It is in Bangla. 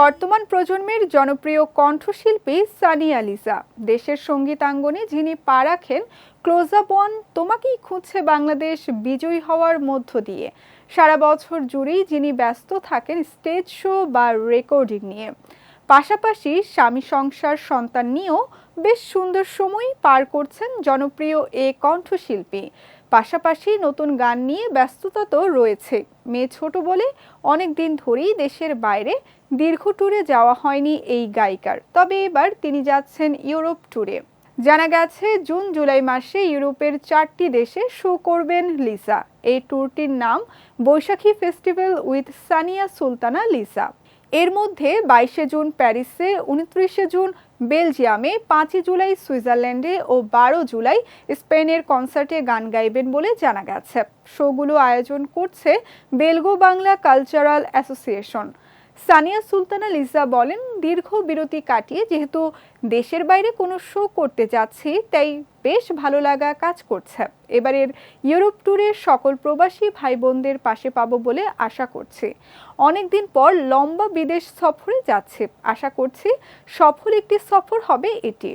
বর্তমান প্রজন্মের জনপ্রিয় কণ্ঠশিল্পী সানিয়া লিসা। দেশের সঙ্গীতাঙ্গনে যিনি পা রাখেন ক্লোজ আপ ওয়ান তোমাকেই খুঁজছে বাংলাদেশ বিজয়ী হওয়ার মধ্য দিয়ে। সারা বছর জুড়েই যিনি ব্যস্ত থাকেন স্টেজ শো বা রেকর্ডিং নিয়ে। পাশাপাশি স্বামী সংসার সন্তান নিয়েও বেশ সুন্দর সময় পার করছেন জনপ্রিয় এ কণ্ঠশিল্পী। পাশাপাশি নতুন গান নিয়ে ব্যস্ততা তো রয়েছে। মেয়ে ছোট বলে অনেক দিন ধরেই দেশের বাইরে দীর্ঘ ট্যুরে যাওয়া হয়নি এই গায়িকার। তবে এবার তিনি যাচ্ছেন ইউরোপ ট্যুরে। জানা গেছে, জুন, জুলাই মাসে ইউরোপের চারটি দেশে শো করবেন লিসা। এই ট্যুরটির নাম বৈশাখী ফেস্টিভ্যাল উইথ সানিয়া সুলতানা লিসা। এর মধ্যে বাইশে জুন প্যারিসে, উনত্রিশে জুন বেলজিয়ামে, পাঁচই জুলাই সুইজারল্যান্ডে ও বারো জুলাই স্পেনের কনসার্টে গান গাইবেন বলে জানা গেছে। শোগুলো আয়োজন করছে বেলগো বাংলা কালচারাল অ্যাসোসিয়েশন। সানিয়া সুলতানা লিজা বলেন, দীর্ঘ বিরতি কাটিয়ে যেহেতু দেশের বাইরে কোনো শো করতে যাচ্ছি, তাই বেশ ভালো লাগা কাজ করছে। এবারের ইউরোপ ট্যুরে সকল প্রবাসী ভাই বোনদের পাশে পাবো বলে আশা করছি। অনেকদিন পর লম্বা বিদেশ সফরে যাচ্ছে। আশা করছি সফল একটি সফর হবে এটি।